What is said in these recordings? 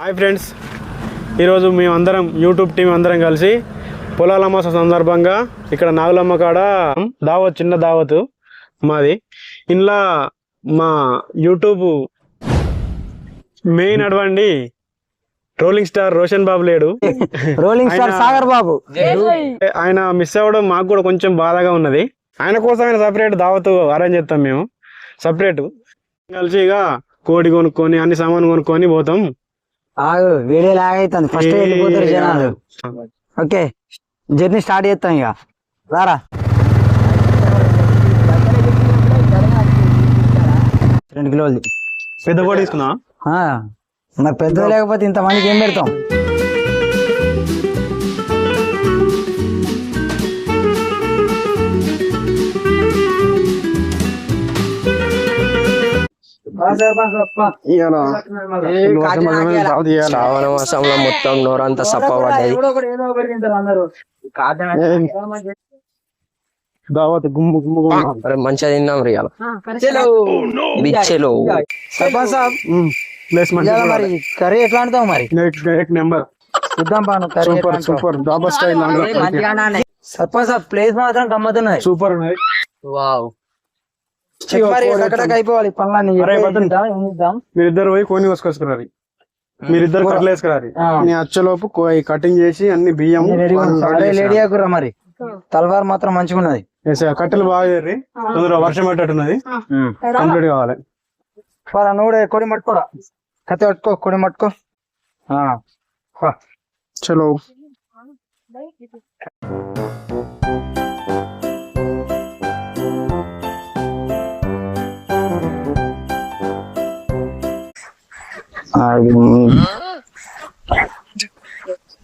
Hi friends ఈరోజు మేమందరం YouTube team అందరం కలిసి పొలాల అమాస సందర్భంగా ఇక్కడ నాగులమ్మ కాడ దావత్ చిన్న దావత్ మాది. ఇంట్లో మా యూట్యూబ్ మెయిన్ అడవండి రోలింగ్ స్టార్ రోషన్ బాబు లేడు. Rolling star Sagar Babu. ఆయన మిస్ అవ్వడం మాకు కూడా కొంచెం బాధగా ఉన్నది. ఆయన కోసం ఆయన సపరేట్ దావత్ అరేంజ్ చేస్తాం మేము. సపరేట్ కలిసి ఇక కోడి కొనుక్కొని అన్ని సామాన్ కొనుక్కొని పోతాం. ఆగు వీడియో లాగ్ అవుతుంది ఫస్ట్ వెళ్ళిపోతారు జనాలు. ఓకే జర్నీ స్టార్ట్ చేస్తాం ఇక. రారా. రెండు కిలోలు. పెద్ద కోడి తీసుకున్నా మరి పెద్ద లేకపోతే ఇంత మందికి ఏం పెడతాం? శ్రావణ మాసంలో మొత్తం నోరంతా సప్పబడ్డది దావత్ గుమ్ము గుమ్ము మంచిగా తిన్నాం రియాల. బిచ్చెలు. సర్పంచ్ సాబ్. ప్లేస్ మరి? కర్రీ ఎట్లా అంటావు మరి? నెంబర్? చూద్దాం కర్రీ సూపర్ సూపర్. డాబర్ స్టైల్ సర్పంచ్ సాబ్ ప్లేస్ మాత్రం గమ్మతున్నది సూపర్ ఉన్నది. వావ్. అయిపోవాలి? పనులన్నీ? మీరిద్దరు పోయి కోని కోసుకొచ్చుకున్నారు మీరిద్దరు కట్టలు వేసుకురారు ఆ. నీ అచ్చలోపు కటింగ్ చేసి అన్ని బియ్యం నేను లేడీ ఆకురా మరి. తలవారు మాత్రం మంచిగా ఉన్నది కట్టెలు బాగా చేరి తొందరగా వర్షం పట్టేట్టున్నది కంప్లీట్ కావాలి. పరా నువ్వు కూడా మట్టుకోరా. కత్తి పట్టుకో కొడి మట్టుకో. చలో.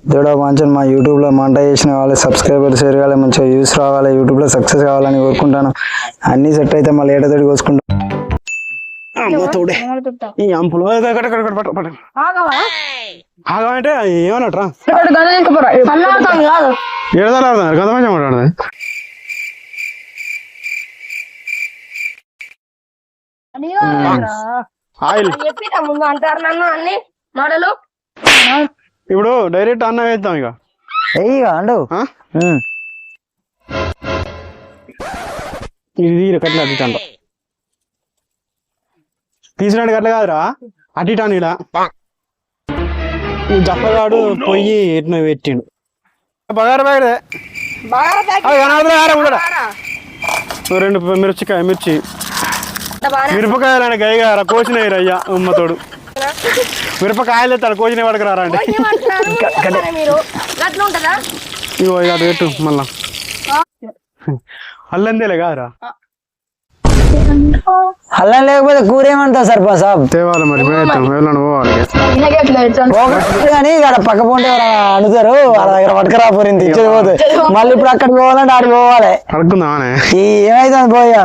దేవుడా మంచిగా మా యూట్యూబ్లో మంట చేసిన వాళ్ళు సబ్స్క్రైబర్స్ పెరగాలి మంచిగా వ్యూస్ రావాలి యూట్యూబ్లో సక్సెస్ కావాలని కోరుకుంటాను. అన్ని సెట్ అయితే మళ్ళీ ఏటతోటి కోసుకుంటాను ఈ అంపులు. ఆగమంటే ఏమన్నట్రా? ఏడదాలు ఆడదారు కదా. మంచిగా మాట్లాడదు? ఆయిల్. చెప్పిన ముందు అంటారు నన్ను అన్ని మాటలు ఇప్పుడు డైరెక్ట్ అన్నం వేద్దాం ఇక. అండు. ఇది తీరు కట్టిన అటు అంట. తీసినాడు కట్ల కాదురా. అటు ఇలా. జప్పగాడు పొయ్యి ఎట్నో పెట్టిండు. బగారు బ్యాగడే బాగా అది కనబడుతుందా? ఆరా ఉండడా? ఓ రెండు మిర్చికాయ మిర్చి. మిరపకాయలు అంటే గైగారా కోసినాయి అయ్యా ఉమ్మతోడు మిరపకాయలు ఎత్తాడు కోసిన వాడికి రారా అంటే మీరు? గట్ల ఉంటదా? ఇగో ఇక అటు పెట్టు మళ్ళా. అల్లందేలే కాదురా. అల్లం లేకపోతే కూర ఏమంటావు సర్పంచ్ సాబ్? తేవాలి మరి పోవాలి. కానీ ఇక్కడ పక్క పోంటే అడుగుతారు వాళ్ళ దగ్గర పట్టుకురా పోరింది ఇచ్చేది పోతే. మళ్ళీ ఇప్పుడు అక్కడికి పోవాలంటే ఆడికి పోవాలి. అడుగుందామనే ఈ ఏమైతుంది పోయా?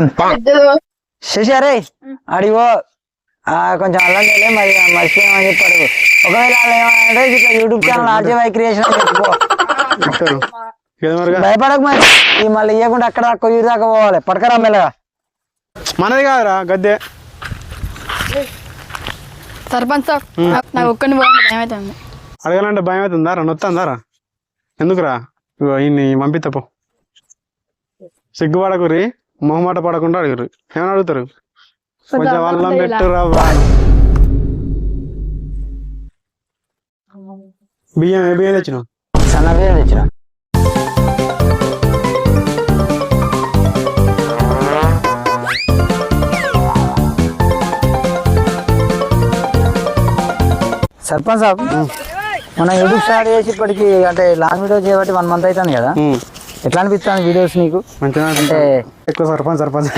శశి అరే అడిగి. కొంచెం అల్లం చేయలే మరి మర్చిపోయామని చెప్పాడు. ఒకవేళ వాళ్ళు ఏమంటే ఇట్లా యూట్యూబ్ ఛానల్ క్రియేషన్ అని చెప్తారు ఏదో మరిగా భయపడకు మరి. ఈ మళ్ళీ ఇవ్వకుండా అక్కడ దాకా కొయ్యి దాకా పోవాలి. పడకరా మెల్లగా. మనది కాదురా గద్దె. సర్పంచ్ నాకు పోవాలంటే భయం అవుతుంది అడగాలంటే భయం అవుతుందా రా నొత్తందా రా ఎందుకురా? ఇగో ఈయన్ని పంపిత్తపో సిగ్గుపడకురి మొహమాట పడకుండా అడుగురు. ఏమని అడుగుతారు? కొంచెం అల్లం పెట్టురా. బియ్యం ఏ బియ్యం తెచ్చినావు? సన్న బియ్యం తెచ్చిన. సర్పంచ్ సాబ్ మనం యూట్యూబ్ స్టార్ట్ చేసి ఇప్పటికి అంటే లాంగ్ వీడియో చేయబట్టి వన్ మంత్ అవుతుంది కదా. ఎట్లా అనిపిస్తుంది వీడియోస్ నీకు? మంచిగా అంటే ఎక్కువ సర్పంచ్ సర్పంచ్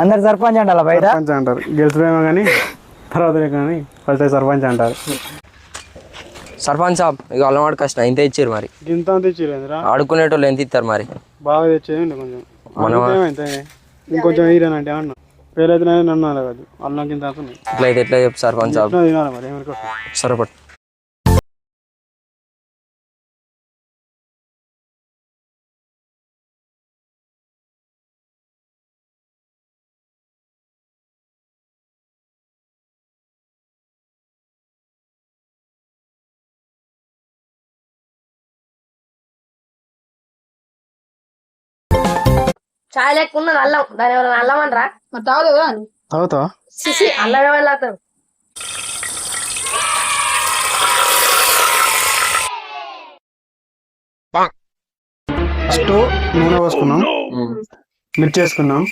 అందరు సర్పంచ్ అంటారా బయట? సర్పంచ్ అంటారు. గెలిచిపోయామో కానీ తర్వాత కానీ ఫస్ట్ సర్పంచ్ అంటారు. సర్పంచ్ సాబ్ ఇక అల్లవాడు కష్టం ఇంత ఇచ్చారు మరి. ఇంత అంత ఇచ్చిరేంద్రా ఆడుకునేటోళ్ళు ఎంత ఇస్తారు మరి? బాగా తెచ్చేది కొంచెం? మనం- ఇంకొంచెం ఈరేనంటే అన్న పేరైతే నన్ను అనలేదు అల్లం కింద ఇట్లయితే ఎట్లా చెప్పు సర్పంచ్ సాబ్. తినాలి చాయ్ లేకున్నది అల్లం. దాని ఎవరైనా అల్లం అంటారా మరి తాగలేదు? తాగుతావా? సిసి అల్లం తాగుతారు ఫస్ట్ నూనె పోసుకున్నాం. మిర్చి వేసుకున్నాం.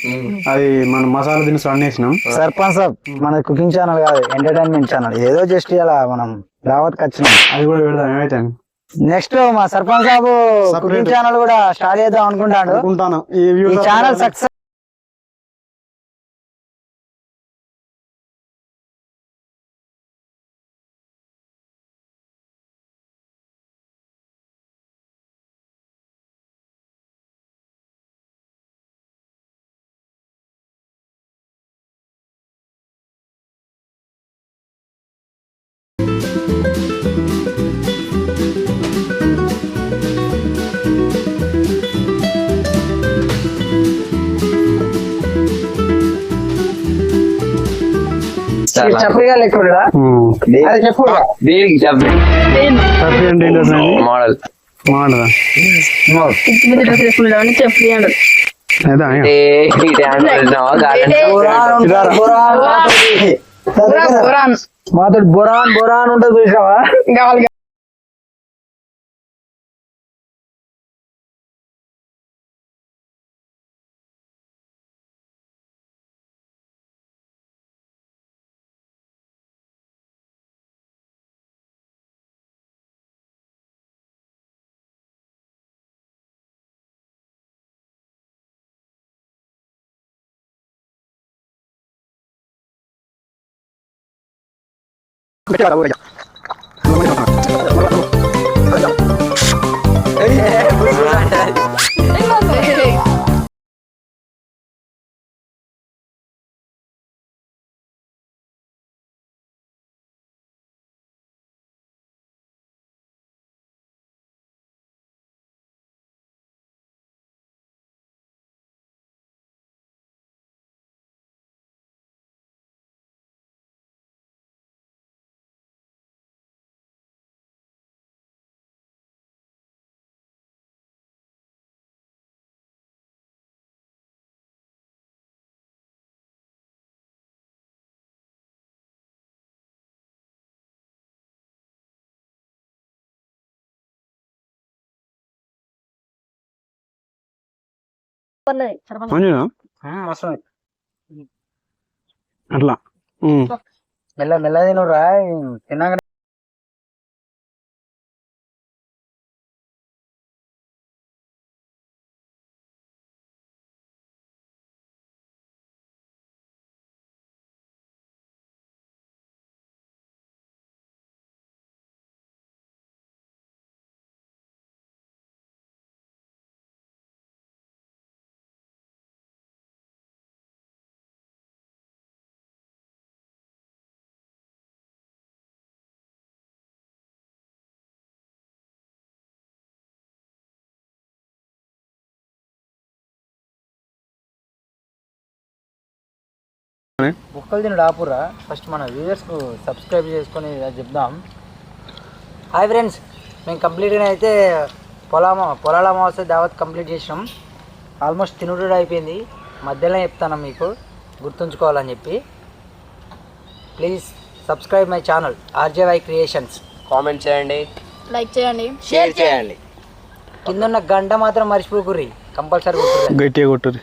అది మన మసాలా దినుసులు అన్నీ వేసినాం. సర్పంచ్ సాబ్ మన కుకింగ్ ఛానల్ కాదు ఎంటర్టైన్మెంట్ ఛానల్. ఏదో జస్ట్ ఇలా మనం దావత్కి వచ్చినాం. అది కూడా పెడదాం ఏమైతే నెక్స్ట్ మా సర్పంచ్ సాబు కుకింగ్ ఛానల్ కూడా స్టార్ట్ చేద్దాం అనుకుంటాను. ఈ ఛానల్ సక్సెస్ చెప్పగా. అది చెప్పు దీనికి చెప్పి మోడల్ చెప్పి అంటారు. మాతోటి బొరాన్ బొరాన్ ఉంటుంది చూసావా కావాలి అట్లా. మెల్ల మెల్ల తినురా? తిన్నాక బుక్కలు తినడు ఆపురా ఫస్ట్ మన వ్యూవర్స్కు సబ్స్క్రైబ్ చేసుకొని చెప్దాం. హాయ్ ఫ్రెండ్స్ మేము కంప్లీట్గా అయితే పొలామ పొలాల అమావాస్య దావత్ కంప్లీట్ చేసినాం. ఆల్మోస్ట్ తినుడు అయిపోయింది. మధ్యలో చెప్తాను మీకు. గుర్తుంచుకోవాలని చెప్పి. Please subscribe my channel RJY creations comment చేయండి. లైక్ చేయండి. షేర్ చేయండి. కింద ఉన్న గంట మాత్రం మర్చిపోకుర్రి. కంపల్సరీ కొట్టుర్రి. గట్టిగా కొట్టుర్రి.